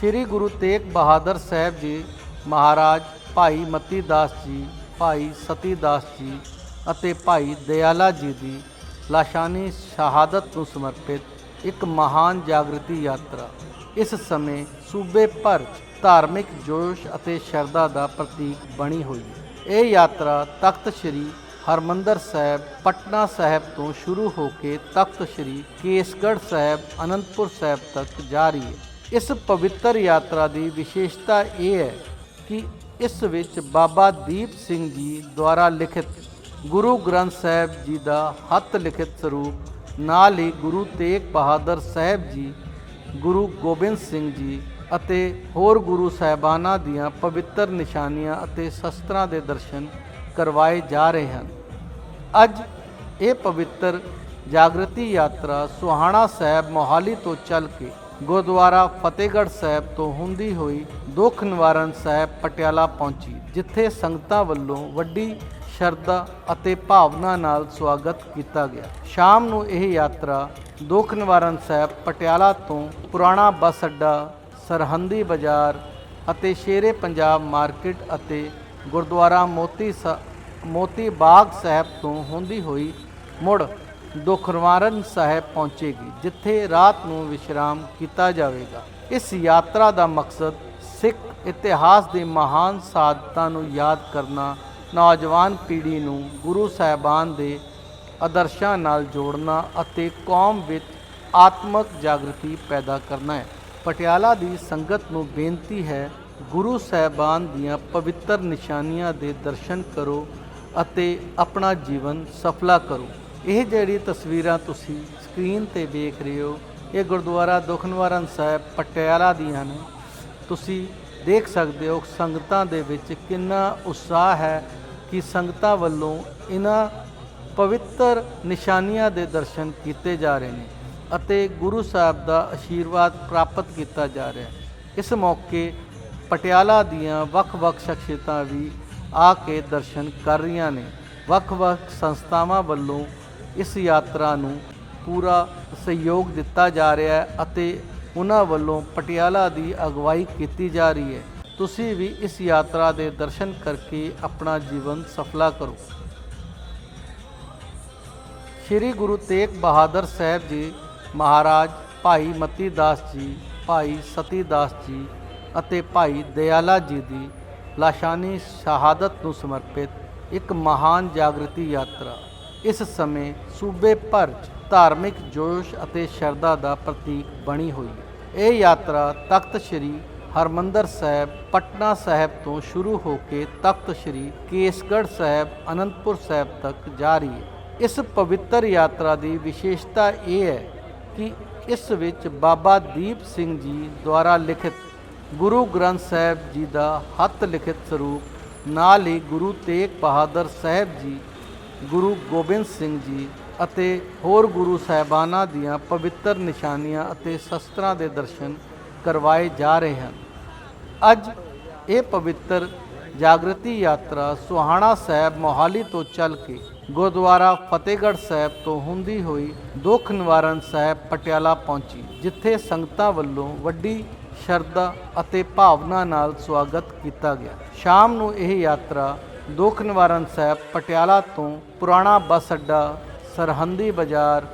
ਸ੍ਰੀ ਗੁਰੂ ਤੇਗ ਬਹਾਦਰ ਸਾਹਿਬ ਜੀ ਮਹਾਰਾਜ ਭਾਈ ਮਤੀ ਦਾਸ ਜੀ, ਭਾਈ ਸਤੀ ਦਾਸ ਜੀ ਅਤੇ ਭਾਈ ਦਿਆਲਾ ਜੀ ਦੀ ਲਾਸ਼ਾਨੀ ਸ਼ਹਾਦਤ ਨੂੰ ਸਮਰਪਿਤ ਇੱਕ ਮਹਾਨ ਜਾਗਰਤੀ ਯਾਤਰਾ। ਇਸ ਸਮੇਂ ਸੂਬੇ ਭਰ 'ਚ ਧਾਰਮਿਕ ਜੋਸ਼ ਅਤੇ ਸ਼ਰਧਾ ਦਾ ਪ੍ਰਤੀਕ ਬਣੀ ਹੋਈ ਹੈ। ਇਹ ਯਾਤਰਾ ਤਖਤ ਸ੍ਰੀ ਹਰਮੰਦਰ ਸਾਹਿਬ, ਪਟਨਾ ਸਾਹਿਬ ਤੋਂ ਸ਼ੁਰੂ ਹੋ ਕੇ ਤਖਤ ਸ੍ਰੀ ਕੇਸਗੜ੍ਹ ਸਾਹਿਬ, ਅਨੰਦਪੁਰ ਸਾਹਿਬ ਤੱਕ ਜਾ ਰਹੀ ਹੈ। ਇਸ ਪਵਿੱਤਰ ਯਾਤਰਾ ਦੀ ਵਿਸ਼ੇਸ਼ਤਾ ਇਹ ਹੈ ਕਿ ਇਸ ਵਿੱਚ ਬਾਬਾ ਦੀਪ ਸਿੰਘ ਜੀ ਦੁਆਰਾ ਲਿਖਿਤ ਗੁਰੂ ਗ੍ਰੰਥ ਸਾਹਿਬ ਜੀ ਦਾ ਹੱਥ ਲਿਖਿਤ ਸਰੂਪ, ਨਾਲ ਹੀ ਗੁਰੂ ਤੇਗ ਬਹਾਦਰ ਸਾਹਿਬ ਜੀ, ਗੁਰੂ ਗੋਬਿੰਦ ਸਿੰਘ ਜੀ ਅਤੇ ਹੋਰ ਗੁਰੂ ਸਾਹਿਬਾਨਾਂ ਦੀਆਂ ਪਵਿੱਤਰ ਨਿਸ਼ਾਨੀਆਂ ਅਤੇ ਸ਼ਸਤਰਾਂ ਦੇ ਦਰਸ਼ਨ ਕਰਵਾਏ ਜਾ ਰਹੇ ਹਨ। ਅੱਜ ਇਹ ਪਵਿੱਤਰ ਜਾਗਰਤੀ ਯਾਤਰਾ ਸੁਹਾਣਾ ਸਾਹਿਬ ਮੋਹਾਲੀ ਤੋਂ ਚੱਲ ਕੇ ਗੁਰਦੁਆਰਾ ਫਤਿਹਗੜ੍ਹ ਸਾਹਿਬ ਤੋਂ ਹੁੰਦੀ ਹੋਈ ਦੁੱਖ ਨਿਵਾਰਨ ਸਾਹਿਬ ਪਟਿਆਲਾ ਪਹੁੰਚੀ, ਜਿੱਥੇ ਸੰਗਤਾਂ ਵੱਲੋਂ ਵੱਡੀ ਸ਼ਰਧਾ ਅਤੇ ਭਾਵਨਾ ਨਾਲ ਸਵਾਗਤ ਕੀਤਾ ਗਿਆ। ਸ਼ਾਮ ਨੂੰ ਇਹ ਯਾਤਰਾ ਦੁੱਖ ਨਿਵਾਰਨ ਸਾਹਿਬ ਪਟਿਆਲਾ ਤੋਂ ਪੁਰਾਣਾ ਬੱਸ ਅੱਡਾ, ਸਰਹੰਦੀ ਬਾਜ਼ਾਰ ਅਤੇ ਸ਼ੇਰੇ ਪੰਜਾਬ ਮਾਰਕੀਟ ਅਤੇ ਗੁਰਦੁਆਰਾ ਮੋਤੀ ਸ- ਮੋਤੀ ਬਾਗ ਸਾਹਿਬ ਤੋਂ ਹੁੰਦੀ ਹੋਈ ਮੁੜ ਦੁਖਨਿਵਾਰਨ ਸਾਹਿਬ ਪਹੁੰਚੇਗੀ, ਜਿੱਥੇ ਰਾਤ ਨੂੰ ਵਿਸ਼ਰਾਮ ਕੀਤਾ ਜਾਵੇਗਾ। ਇਸ ਯਾਤਰਾ ਦਾ ਮਕਸਦ ਸਿੱਖ ਇਤਿਹਾਸ ਦੇ ਮਹਾਨ ਸਾਧਤਾਂ ਨੂੰ ਯਾਦ ਕਰਨਾ, ਨੌਜਵਾਨ ਪੀੜ੍ਹੀ ਨੂੰ ਗੁਰੂ ਸਾਹਿਬਾਨ ਦੇ ਆਦਰਸ਼ਾਂ ਨਾਲ ਜੋੜਨਾ ਅਤੇ ਕੌਮ ਵਿੱਚ ਆਤਮਕ ਜਾਗਰਤੀ ਪੈਦਾ ਕਰਨਾ ਹੈ। ਪਟਿਆਲਾ ਦੀ ਸੰਗਤ ਨੂੰ ਬੇਨਤੀ ਹੈ, ਗੁਰੂ ਸਾਹਿਬਾਨ ਦੀਆਂ ਪਵਿੱਤਰ ਨਿਸ਼ਾਨੀਆਂ ਦੇ ਦਰਸ਼ਨ ਕਰੋ ਅਤੇ ਆਪਣਾ ਜੀਵਨ ਸਫਲਾ ਕਰੋ। ਇਹ ਜਿਹੜੀ ਤਸਵੀਰਾਂ ਤੁਸੀਂ ਸਕਰੀਨ ਤੇ ਵੇਖ ਰਹੇ ਹੋ, ਇਹ ਗੁਰਦੁਆਰਾ ਦੁਖਨਿਵਾਰਨ ਸਾਹਿਬ ਪਟਿਆਲਾ ਦੀਆਂ ਨੇ। ਤੁਸੀਂ ਦੇਖ ਸਕਦੇ ਹੋ ਸੰਗਤਾਂ ਦੇ ਵਿੱਚ ਕਿੰਨਾ ਉਤਸ਼ਾਹ ਹੈ ਕਿ ਸੰਗਤਾਂ ਵੱਲੋਂ ਇਹਨਾਂ ਪਵਿੱਤਰ ਨਿਸ਼ਾਨੀਆਂ ਦੇ ਦਰਸ਼ਨ ਕੀਤੇ ਜਾ ਰਹੇ ਨੇ ਅਤੇ ਗੁਰੂ ਸਾਹਿਬ ਦਾ ਆਸ਼ੀਰਵਾਦ ਪ੍ਰਾਪਤ ਕੀਤਾ ਜਾ ਰਿਹਾ ਹੈ। ਇਸ ਮੌਕੇ ਪਟਿਆਲਾ ਦੀਆਂ ਵੱਖ-ਵੱਖ ਸ਼ਖਸੀਅਤਾਂ ਵੀ ਆ ਕੇ ਦਰਸ਼ਨ ਕਰ ਰਹੀਆਂ ਨੇ। ਵੱਖ-ਵੱਖ ਸੰਸਥਾਵਾਂ ਵੱਲੋਂ ਇਸ ਯਾਤਰਾ ਨੂੰ ਪੂਰਾ ਸਹਿਯੋਗ ਦਿੱਤਾ ਜਾ ਰਿਹਾ ਹੈ ਅਤੇ ਉਹਨਾਂ ਵੱਲੋਂ ਪਟਿਆਲਾ ਦੀ ਅਗਵਾਈ ਕੀਤੀ ਜਾ ਰਹੀ ਹੈ। ਤੁਸੀਂ ਵੀ ਇਸ ਯਾਤਰਾ ਦੇ ਦਰਸ਼ਨ ਕਰਕੇ ਆਪਣਾ ਜੀਵਨ ਸਫਲਾ ਕਰੋ। ਸ੍ਰੀ ਗੁਰੂ ਤੇਗ ਬਹਾਦਰ ਸਾਹਿਬ ਜੀ ਮਹਾਰਾਜ ਭਾਈ ਮਤੀ ਦਾਸ ਜੀ, ਭਾਈ ਸਤੀ ਦਾਸ ਜੀ ਅਤੇ ਭਾਈ ਦਿਆਲਾ ਜੀ ਦੀ ਲਾਸ਼ਾਨੀ ਸ਼ਹਾਦਤ ਨੂੰ ਸਮਰਪਿਤ ਇੱਕ ਮਹਾਨ ਜਾਗਰਤੀ ਯਾਤਰਾ। ਇਸ ਸਮੇਂ ਸੂਬੇ ਭਰ 'ਚ ਧਾਰਮਿਕ ਜੋਸ਼ ਅਤੇ ਸ਼ਰਧਾ ਦਾ ਪ੍ਰਤੀਕ ਬਣੀ ਹੋਈ ਹੈ। ਇਹ ਯਾਤਰਾ ਤਖਤ ਸ੍ਰੀ ਹਰਮੰਦਰ ਸਾਹਿਬ, ਪਟਨਾ ਸਾਹਿਬ ਤੋਂ ਸ਼ੁਰੂ ਹੋ ਕੇ ਤਖਤ ਸ੍ਰੀ ਕੇਸਗੜ੍ਹ ਸਾਹਿਬ, ਅਨੰਦਪੁਰ ਸਾਹਿਬ ਤੱਕ ਜਾ ਰਹੀ ਹੈ। ਇਸ ਪਵਿੱਤਰ ਯਾਤਰਾ ਦੀ ਵਿਸ਼ੇਸ਼ਤਾ ਇਹ ਹੈ ਕਿ ਇਸ ਵਿੱਚ ਬਾਬਾ ਦੀਪ ਸਿੰਘ ਜੀ ਦੁਆਰਾ ਲਿਖਿਤ ਗੁਰੂ ਗ੍ਰੰਥ ਸਾਹਿਬ ਜੀ ਦਾ ਹੱਥ ਲਿਖਿਤ ਸਰੂਪ, ਨਾਲ ਹੀ ਗੁਰੂ ਤੇਗ ਬਹਾਦਰ ਸਾਹਿਬ ਜੀ ਗੁਰੂ ਗੋਬਿੰਦ ਸਿੰਘ ਜੀ ਅਤੇ ਹੋਰ ਗੁਰੂ ਸਾਹਿਬਾਨਾਂ ਦੀਆਂ ਪਵਿੱਤਰ ਨਿਸ਼ਾਨੀਆਂ ਅਤੇ ਸ਼ਸਤਰਾਂ ਦੇ ਦਰਸ਼ਨ ਕਰਵਾਏ ਜਾ ਰਹੇ ਹਨ। ਅੱਜ ਇਹ ਪਵਿੱਤਰ ਜਾਗਰਤੀ ਯਾਤਰਾ ਸੁਹਾਣਾ ਸਾਹਿਬ ਮੋਹਾਲੀ ਤੋਂ ਚੱਲ ਕੇ ਗੁਰਦੁਆਰਾ ਫਤਿਹਗੜ੍ਹ ਸਾਹਿਬ ਤੋਂ ਹੁੰਦੀ ਹੋਈ ਦੁੱਖ ਨਿਵਾਰਨ ਸਾਹਿਬ ਪਟਿਆਲਾ ਪਹੁੰਚੀ, ਜਿੱਥੇ ਸੰਗਤਾਂ ਵੱਲੋਂ ਵੱਡੀ ਸ਼ਰਧਾ ਅਤੇ ਭਾਵਨਾ ਨਾਲ ਸਵਾਗਤ ਕੀਤਾ ਗਿਆ। ਸ਼ਾਮ ਨੂੰ ਇਹ ਯਾਤਰਾ ਦੁੱਖ ਨਿਵਾਰਨ ਸਾਹਿਬ ਪਟਿਆਲਾ ਤੋਂ ਪੁਰਾਣਾ ਬੱਸ ਅੱਡਾ, ਸਰਹੰਦੀ ਬਾਜ਼ਾਰ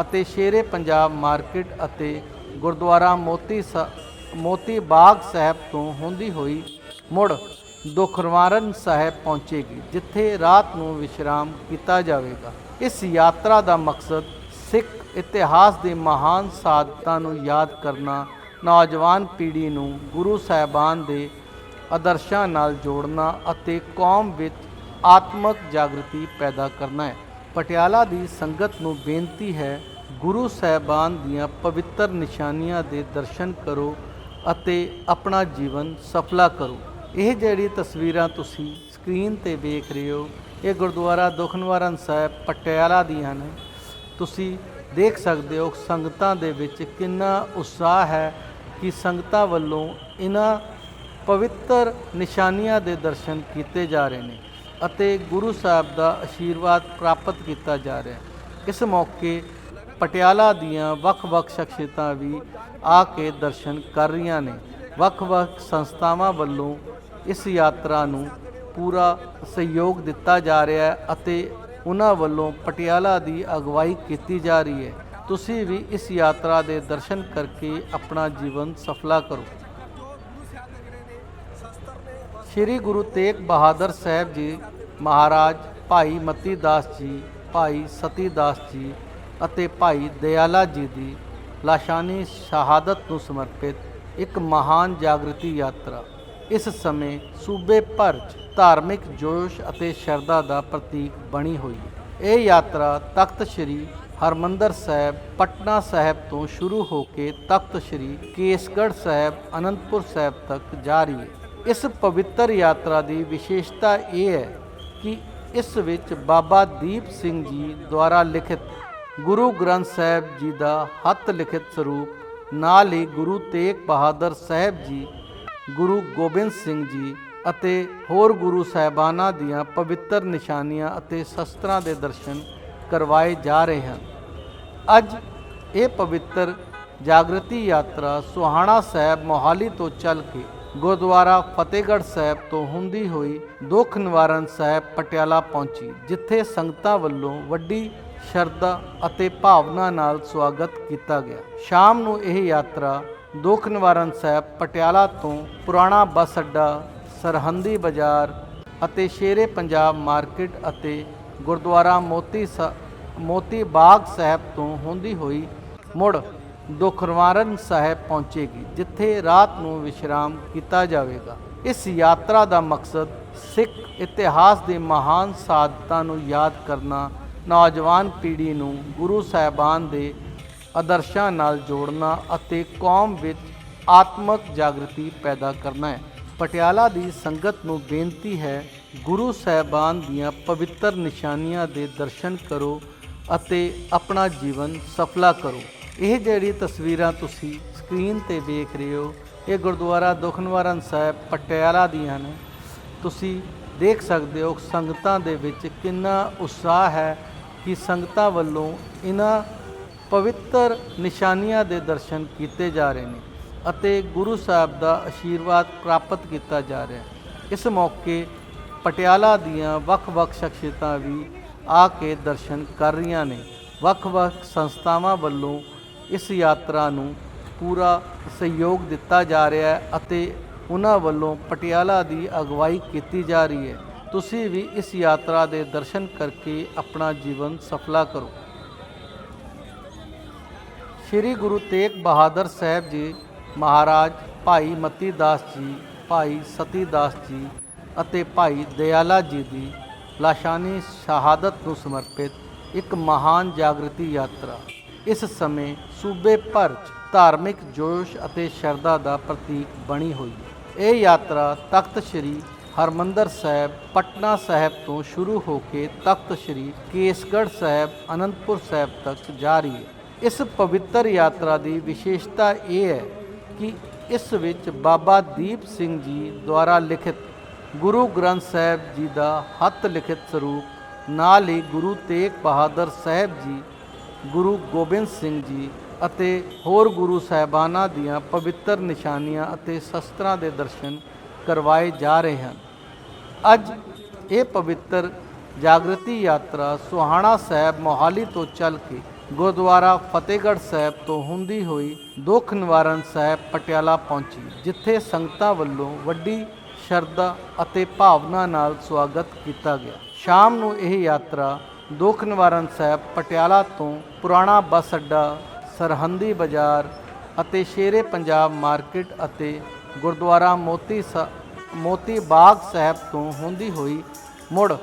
ਅਤੇ ਸ਼ੇਰੇ ਪੰਜਾਬ ਮਾਰਕੀਟ ਅਤੇ ਗੁਰਦੁਆਰਾ ਮੋਤੀ ਸ- ਮੋਤੀ ਬਾਗ ਸਾਹਿਬ ਤੋਂ ਹੁੰਦੀ ਹੋਈ ਮੁੜ ਦੁਖਨਿਵਾਰਨ ਸਾਹਿਬ ਪਹੁੰਚੇਗੀ, ਜਿੱਥੇ ਰਾਤ ਨੂੰ ਵਿਸ਼ਰਾਮ ਕੀਤਾ ਜਾਵੇਗਾ। ਇਸ ਯਾਤਰਾ ਦਾ ਮਕਸਦ ਸਿੱਖ ਇਤਿਹਾਸ ਦੇ ਮਹਾਨ ਸਾਧਤਾਂ ਨੂੰ ਯਾਦ ਕਰਨਾ, ਨੌਜਵਾਨ ਪੀੜ੍ਹੀ ਨੂੰ ਗੁਰੂ ਸਾਹਿਬਾਨ ਦੇ ਆਦਰਸ਼ਾਂ ਨਾਲ ਜੋੜਨਾ ਅਤੇ ਕੌਮ ਵਿੱਚ ਆਤਮਕ ਜਾਗਰਤੀ ਪੈਦਾ ਕਰਨਾ ਹੈ। ਪਟਿਆਲਾ ਦੀ ਸੰਗਤ ਨੂੰ ਬੇਨਤੀ ਹੈ, ਗੁਰੂ ਸਾਹਿਬਾਨ ਦੀਆਂ ਪਵਿੱਤਰ ਨਿਸ਼ਾਨੀਆਂ ਦੇ ਦਰਸ਼ਨ ਕਰੋ ਅਤੇ ਆਪਣਾ ਜੀਵਨ ਸਫਲਾ ਕਰੋ। ਇਹ ਜਿਹੜੀ ਤਸਵੀਰਾਂ ਤੁਸੀਂ ਸਕਰੀਨ ਤੇ ਵੇਖ ਰਹੇ ਹੋ, ਇਹ ਗੁਰਦੁਆਰਾ ਦੁਖਨਿਵਾਰਨ ਸਾਹਿਬ ਪਟਿਆਲਾ ਦੀਆਂ ਨੇ। ਤੁਸੀਂ ਦੇਖ ਸਕਦੇ ਹੋ ਸੰਗਤਾਂ ਦੇ ਵਿੱਚ ਕਿੰਨਾ ਉਤਸ਼ਾਹ ਹੈ ਕਿ ਸੰਗਤਾਂ ਵੱਲੋਂ ਇਹਨਾਂ ਪਵਿੱਤਰ ਨਿਸ਼ਾਨੀਆਂ ਦੇ ਦਰਸ਼ਨ ਕੀਤੇ ਜਾ ਰਹੇ ਨੇ ਅਤੇ ਗੁਰੂ ਸਾਹਿਬ ਦਾ ਆਸ਼ੀਰਵਾਦ ਪ੍ਰਾਪਤ ਕੀਤਾ ਜਾ ਰਿਹਾ ਹੈ। ਇਸ ਮੌਕੇ ਪਟਿਆਲਾ ਦੀਆਂ ਵੱਖ-ਵੱਖ ਸ਼ਖਸੀਅਤਾਂ ਵੀ ਆ ਕੇ ਦਰਸ਼ਨ ਕਰ ਰਹੀਆਂ ਨੇ। ਵੱਖ-ਵੱਖ ਸੰਸਥਾਵਾਂ ਵੱਲੋਂ ਇਸ ਯਾਤਰਾ ਨੂੰ ਪੂਰਾ ਸਹਿਯੋਗ ਦਿੱਤਾ ਜਾ ਰਿਹਾ ਹੈ ਅਤੇ ਉਹਨਾਂ ਵੱਲੋਂ ਪਟਿਆਲਾ ਦੀ ਅਗਵਾਈ ਕੀਤੀ ਜਾ ਰਹੀ ਹੈ। ਤੁਸੀਂ ਵੀ ਇਸ ਯਾਤਰਾ ਦੇ ਦਰਸ਼ਨ ਕਰਕੇ ਆਪਣਾ ਜੀਵਨ ਸਫਲਾ ਕਰੋ। ਸ੍ਰੀ ਗੁਰੂ ਤੇਗ ਬਹਾਦਰ ਸਾਹਿਬ ਜੀ ਮਹਾਰਾਜ ਭਾਈ ਮਤੀ ਦਾਸ ਜੀ, ਭਾਈ ਸਤੀ ਦਾਸ ਜੀ ਅਤੇ ਭਾਈ ਦਿਆਲਾ ਜੀ ਦੀ ਲਾਸ਼ਾਨੀ ਸ਼ਹਾਦਤ ਨੂੰ ਸਮਰਪਿਤ ਇੱਕ ਮਹਾਨ ਜਾਗਰਤੀ ਯਾਤਰਾ। ਇਸ ਸਮੇਂ ਸੂਬੇ ਭਰ 'ਚ ਧਾਰਮਿਕ ਜੋਸ਼ ਅਤੇ ਸ਼ਰਧਾ ਦਾ ਪ੍ਰਤੀਕ ਬਣੀ ਹੋਈ ਹੈ। ਇਹ ਯਾਤਰਾ ਤਖਤ ਸ੍ਰੀ ਹਰਮੰਦਰ ਸਾਹਿਬ, ਪਟਨਾ ਸਾਹਿਬ ਤੋਂ ਸ਼ੁਰੂ ਹੋ ਕੇ ਤਖਤ ਸ੍ਰੀ ਕੇਸਗੜ੍ਹ ਸਾਹਿਬ, ਅਨੰਦਪੁਰ ਸਾਹਿਬ ਤੱਕ ਜਾਰੀ ਹੈ। ਇਸ ਪਵਿੱਤਰ ਯਾਤਰਾ ਦੀ ਵਿਸ਼ੇਸ਼ਤਾ ਇਹ ਹੈ ਕਿ ਇਸ ਵਿੱਚ ਬਾਬਾ ਦੀਪ ਸਿੰਘ ਜੀ ਦੁਆਰਾ ਲਿਖਿਤ ਗੁਰੂ ਗ੍ਰੰਥ ਸਾਹਿਬ ਜੀ ਦਾ ਹੱਥ ਲਿਖਿਤ ਸਰੂਪ, ਨਾਲ ਹੀ ਗੁਰੂ ਤੇਗ ਬਹਾਦਰ ਸਾਹਿਬ ਜੀ, ਗੁਰੂ ਗੋਬਿੰਦ ਸਿੰਘ ਜੀ ਅਤੇ ਹੋਰ ਗੁਰੂ ਸਾਹਿਬਾਨਾਂ ਦੀਆਂ ਪਵਿੱਤਰ ਨਿਸ਼ਾਨੀਆਂ ਅਤੇ ਸ਼ਸਤਰਾਂ ਦੇ ਦਰਸ਼ਨ ਕਰਵਾਏ ਜਾ ਰਹੇ ਹਨ। ਅੱਜ ਇਹ ਪਵਿੱਤਰ ਜਾਗਰਤੀ ਯਾਤਰਾ ਸੁਹਾਣਾ ਸਾਹਿਬ ਮੋਹਾਲੀ ਤੋਂ ਚੱਲ ਕੇ ਗੁਰਦੁਆਰਾ ਫਤਿਹਗੜ੍ਹ ਸਾਹਿਬ ਤੋਂ ਹੁੰਦੀ ਹੋਈ ਦੁੱਖ ਨਿਵਾਰਨ ਸਾਹਿਬ ਪਟਿਆਲਾ ਪਹੁੰਚੀ, ਜਿੱਥੇ ਸੰਗਤਾਂ ਵੱਲੋਂ ਵੱਡੀ ਸ਼ਰਧਾ ਅਤੇ ਭਾਵਨਾ ਨਾਲ ਸਵਾਗਤ ਕੀਤਾ ਗਿਆ। ਸ਼ਾਮ ਨੂੰ ਇਹ ਯਾਤਰਾ ਦੁੱਖ ਨਿਵਾਰਨ ਸਾਹਿਬ ਪਟਿਆਲਾ ਤੋਂ ਪੁਰਾਣਾ ਬੱਸ ਅੱਡਾ, ਸਰਹੰਦੀ ਬਾਜ਼ਾਰ ਅਤੇ ਸ਼ੇਰੇ ਪੰਜਾਬ ਮਾਰਕੀਟ ਅਤੇ ਗੁਰਦੁਆਰਾ ਮੋਤੀ ਸ- ਮੋਤੀ ਬਾਗ ਸਾਹਿਬ ਤੋਂ ਹੁੰਦੀ ਹੋਈ ਮੁੜ ਦੁਖਰਵਾਰਨ ਸਾਹਿਬ ਪਹੁੰਚੇਗੀ, ਜਿੱਥੇ ਰਾਤ ਨੂੰ ਵਿਸ਼ਰਾਮ ਕੀਤਾ ਜਾਵੇਗਾ। ਇਸ ਯਾਤਰਾ ਦਾ ਮਕਸਦ ਸਿੱਖ ਇਤਿਹਾਸ ਦੇ ਮਹਾਨ ਸਾਧਤਾਂ ਨੂੰ ਯਾਦ ਕਰਨਾ, ਨੌਜਵਾਨ ਪੀੜ੍ਹੀ ਨੂੰ ਗੁਰੂ ਸਾਹਿਬਾਨ ਦੇ ਆਦਰਸ਼ਾਂ ਨਾਲ ਜੋੜਨਾ ਅਤੇ ਕੌਮ ਵਿੱਚ ਆਤਮਕ ਜਾਗਰਤੀ ਪੈਦਾ ਕਰਨਾ ਹੈ। ਪਟਿਆਲਾ ਦੀ ਸੰਗਤ ਨੂੰ ਬੇਨਤੀ ਹੈ, ਗੁਰੂ ਸਾਹਿਬਾਨ ਦੀਆਂ ਪਵਿੱਤਰ ਨਿਸ਼ਾਨੀਆਂ ਦੇ ਦਰਸ਼ਨ ਕਰੋ ਅਤੇ ਆਪਣਾ ਜੀਵਨ ਸਫਲਾ ਕਰੋ। ਇਹ ਜਿਹੜੀ ਤਸਵੀਰਾਂ ਤੁਸੀਂ ਸਕਰੀਨ ਤੇ ਵੇਖ ਰਹੇ ਹੋ, ਇਹ ਗੁਰਦੁਆਰਾ ਦੁਖਨਿਵਾਰਨ ਸਾਹਿਬ ਪਟਿਆਲਾ ਦੀਆਂ ਨੇ। ਤੁਸੀਂ ਦੇਖ ਸਕਦੇ ਹੋ ਸੰਗਤਾਂ ਦੇ ਵਿੱਚ ਕਿੰਨਾ ਉਤਸ਼ਾਹ ਹੈ ਕਿ ਸੰਗਤਾਂ ਵੱਲੋਂ ਇਹਨਾਂ ਪਵਿੱਤਰ ਨਿਸ਼ਾਨੀਆਂ ਦੇ ਦਰਸ਼ਨ ਕੀਤੇ ਜਾ ਰਹੇ ਨੇ ਅਤੇ ਗੁਰੂ ਸਾਹਿਬ ਦਾ ਆਸ਼ੀਰਵਾਦ ਪ੍ਰਾਪਤ ਕੀਤਾ ਜਾ ਰਿਹਾ ਹੈ। ਇਸ ਮੌਕੇ ਪਟਿਆਲਾ ਦੀਆਂ ਵੱਖ-ਵੱਖ ਸ਼ਖਸੀਅਤਾਂ ਵੀ ਆ ਕੇ ਦਰਸ਼ਨ ਕਰ ਰਹੀਆਂ ਨੇ। ਵੱਖ-ਵੱਖ ਸੰਸਥਾਵਾਂ ਵੱਲੋਂ ਇਸ ਯਾਤਰਾ ਨੂੰ ਪੂਰਾ ਸਹਿਯੋਗ ਦਿੱਤਾ ਜਾ ਰਿਹਾ ਹੈ ਅਤੇ ਉਹਨਾਂ ਵੱਲੋਂ ਪਟਿਆਲਾ ਦੀ ਅਗਵਾਈ ਕੀਤੀ ਜਾ ਰਹੀ ਹੈ। ਤੁਸੀਂ ਵੀ ਇਸ ਯਾਤਰਾ ਦੇ ਦਰਸ਼ਨ ਕਰਕੇ ਆਪਣਾ ਜੀਵਨ ਸਫਲਾ ਕਰੋ। ਸ੍ਰੀ ਗੁਰੂ ਤੇਗ ਬਹਾਦਰ ਸਾਹਿਬ ਜੀ ਮਹਾਰਾਜ ਭਾਈ ਮਤੀ ਦਾਸ ਜੀ, ਭਾਈ ਸਤੀ ਦਾਸ ਜੀ ਅਤੇ ਭਾਈ ਦਿਆਲਾ ਜੀ ਦੀ ਲਾਸ਼ਾਨੀ ਸ਼ਹਾਦਤ ਨੂੰ ਸਮਰਪਿਤ ਇੱਕ ਮਹਾਨ ਜਾਗਰਤੀ ਯਾਤਰਾ। ਇਸ ਸਮੇਂ ਸੂਬੇ ਭਰ 'ਚ ਧਾਰਮਿਕ ਜੋਸ਼ ਅਤੇ ਸ਼ਰਧਾ ਦਾ ਪ੍ਰਤੀਕ ਬਣੀ ਹੋਈ ਹੈ। ਇਹ ਯਾਤਰਾ ਤਖਤ ਸ੍ਰੀ ਹਰਮੰਦਰ ਸਾਹਿਬ, ਪਟਨਾ ਸਾਹਿਬ ਤੋਂ ਸ਼ੁਰੂ ਹੋ ਕੇ ਤਖਤ ਸ੍ਰੀ ਕੇਸਗੜ੍ਹ ਸਾਹਿਬ, ਅਨੰਦਪੁਰ ਸਾਹਿਬ ਤੱਕ ਜਾਰੀ ਹੈ। ਇਸ ਪਵਿੱਤਰ ਯਾਤਰਾ ਦੀ ਵਿਸ਼ੇਸ਼ਤਾ ਇਹ ਹੈ ਕਿ ਇਸ ਵਿੱਚ ਬਾਬਾ ਦੀਪ ਸਿੰਘ ਜੀ ਦੁਆਰਾ ਲਿਖਿਤ ਗੁਰੂ ਗ੍ਰੰਥ ਸਾਹਿਬ ਜੀ ਦਾ ਹੱਥ ਲਿਖਿਤ ਸਰੂਪ, ਨਾਲ ਹੀ ਗੁਰੂ ਤੇਗ ਬਹਾਦਰ ਸਾਹਿਬ ਜੀ ਗੁਰੂ ਗੋਬਿੰਦ ਸਿੰਘ ਜੀ ਅਤੇ ਹੋਰ ਗੁਰੂ ਸਾਹਿਬਾਨਾਂ ਦੀਆਂ ਪਵਿੱਤਰ ਨਿਸ਼ਾਨੀਆਂ ਅਤੇ ਸ਼ਸਤਰਾਂ ਦੇ ਦਰਸ਼ਨ ਕਰਵਾਏ ਜਾ ਰਹੇ ਹਨ। ਅੱਜ ਇਹ ਪਵਿੱਤਰ ਜਾਗਰਤੀ ਯਾਤਰਾ ਸੁਹਾਣਾ ਸਾਹਿਬ ਮੋਹਾਲੀ ਤੋਂ ਚੱਲ ਕੇ ਗੁਰਦੁਆਰਾ ਫਤਿਹਗੜ੍ਹ ਸਾਹਿਬ ਤੋਂ ਹੁੰਦੀ ਹੋਈ ਦੁੱਖ ਨਿਵਾਰਨ ਸਾਹਿਬ ਪਟਿਆਲਾ ਪਹੁੰਚੀ, ਜਿੱਥੇ ਸੰਗਤਾਂ ਵੱਲੋਂ ਵੱਡੀ ਸ਼ਰਧਾ ਅਤੇ ਭਾਵਨਾ ਨਾਲ ਸਵਾਗਤ ਕੀਤਾ ਗਿਆ। ਸ਼ਾਮ ਨੂੰ ਇਹ ਯਾਤਰਾ ਦੁੱਖ ਨਿਵਾਰਨ ਸਾਹਿਬ ਪਟਿਆਲਾ ਤੋਂ ਪੁਰਾਣਾ ਬੱਸ ਅੱਡਾ, ਸਰਹੰਦੀ ਬਾਜ਼ਾਰ ਅਤੇ ਸ਼ੇਰੇ ਪੰਜਾਬ ਮਾਰਕੀਟ ਅਤੇ ਗੁਰਦੁਆਰਾ ਮੋਤੀ ਸ- ਮੋਤੀ ਬਾਗ ਸਾਹਿਬ ਤੋਂ ਹੁੰਦੀ ਹੋਈ ਮੁੜ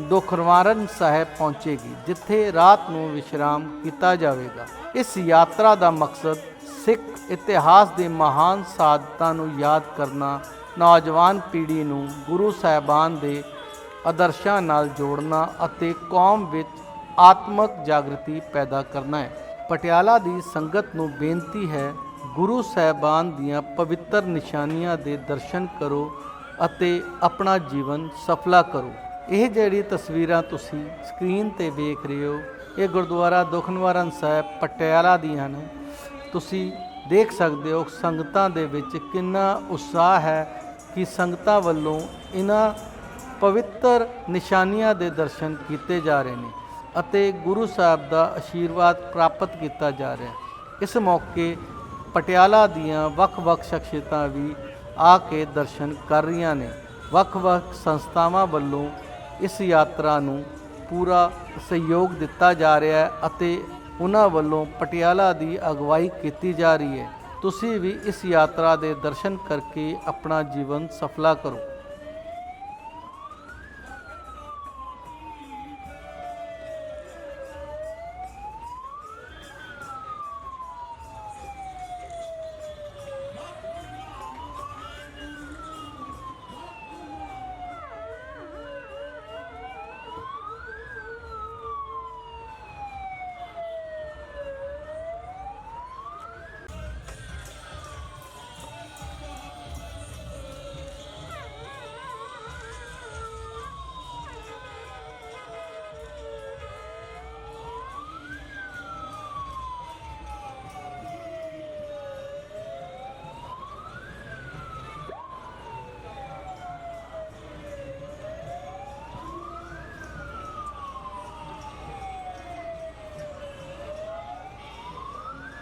ਦੁਖਰਵਾਰਨ ਸਾਹਿਬ ਪਹੁੰਚੇਗੀ, ਜਿੱਥੇ ਰਾਤ ਨੂੰ ਵਿਸ਼ਰਾਮ ਕੀਤਾ ਜਾਵੇਗਾ। ਇਸ ਯਾਤਰਾ ਦਾ ਮਕਸਦ ਸਿੱਖ ਇਤਿਹਾਸ ਦੇ ਮਹਾਨ ਸਾਧਤਾਂ ਨੂੰ ਯਾਦ ਕਰਨਾ, ਨੌਜਵਾਨ ਪੀੜ੍ਹੀ ਨੂੰ ਗੁਰੂ ਸਾਹਿਬਾਨ ਦੇ ਆਦਰਸ਼ਾਂ ਨਾਲ ਜੋੜਨਾ ਅਤੇ ਕੌਮ ਵਿੱਚ ਆਤਮਕ ਜਾਗਰਤੀ ਪੈਦਾ ਕਰਨਾ ਹੈ। ਪਟਿਆਲਾ ਦੀ ਸੰਗਤ ਨੂੰ ਬੇਨਤੀ ਹੈ, ਗੁਰੂ ਸਾਹਿਬਾਨ ਦੀਆਂ ਪਵਿੱਤਰ ਨਿਸ਼ਾਨੀਆਂ ਦੇ ਦਰਸ਼ਨ ਕਰੋ ਅਤੇ ਆਪਣਾ ਜੀਵਨ ਸਫਲਾ ਕਰੋ। ਇਹ ਜਿਹੜੀ ਤਸਵੀਰਾਂ ਤੁਸੀਂ ਸਕਰੀਨ ਤੇ ਵੇਖ ਰਹੇ ਹੋ, ਇਹ ਗੁਰਦੁਆਰਾ ਦੁਖਨਿਵਾਰਨ ਸਾਹਿਬ ਪਟਿਆਲਾ ਦੀਆਂ ਨੇ। ਤੁਸੀਂ ਦੇਖ ਸਕਦੇ ਹੋ ਸੰਗਤਾਂ ਦੇ ਵਿੱਚ ਕਿੰਨਾ ਉਤਸ਼ਾਹ ਹੈ ਕਿ ਸੰਗਤਾਂ ਵੱਲੋਂ ਇਹਨਾਂ ਪਵਿੱਤਰ ਨਿਸ਼ਾਨੀਆਂ ਦੇ ਦਰਸ਼ਨ ਕੀਤੇ ਜਾ ਰਹੇ ਨੇ ਅਤੇ ਗੁਰੂ ਸਾਹਿਬ ਦਾ ਆਸ਼ੀਰਵਾਦ ਪ੍ਰਾਪਤ ਕੀਤਾ ਜਾ ਰਿਹਾ ਹੈ। ਇਸ ਮੌਕੇ ਪਟਿਆਲਾ ਦੀਆਂ ਵੱਖ-ਵੱਖ ਸ਼ਖਸੀਅਤਾਂ ਵੀ ਆ ਕੇ ਦਰਸ਼ਨ ਕਰ ਰਹੀਆਂ ਨੇ। ਵੱਖ-ਵੱਖ ਸੰਸਥਾਵਾਂ ਵੱਲੋਂ ਇਸ ਯਾਤਰਾ ਨੂੰ ਪੂਰਾ ਸਹਿਯੋਗ ਦਿੱਤਾ ਜਾ ਰਿਹਾ ਹੈ ਅਤੇ ਉਹਨਾਂ ਵੱਲੋਂ ਪਟਿਆਲਾ ਦੀ ਅਗਵਾਈ ਕੀਤੀ ਜਾ ਰਹੀ ਹੈ। ਤੁਸੀਂ ਵੀ ਇਸ ਯਾਤਰਾ ਦੇ ਦਰਸ਼ਨ ਕਰਕੇ ਆਪਣਾ ਜੀਵਨ ਸਫਲਾ ਕਰੋ।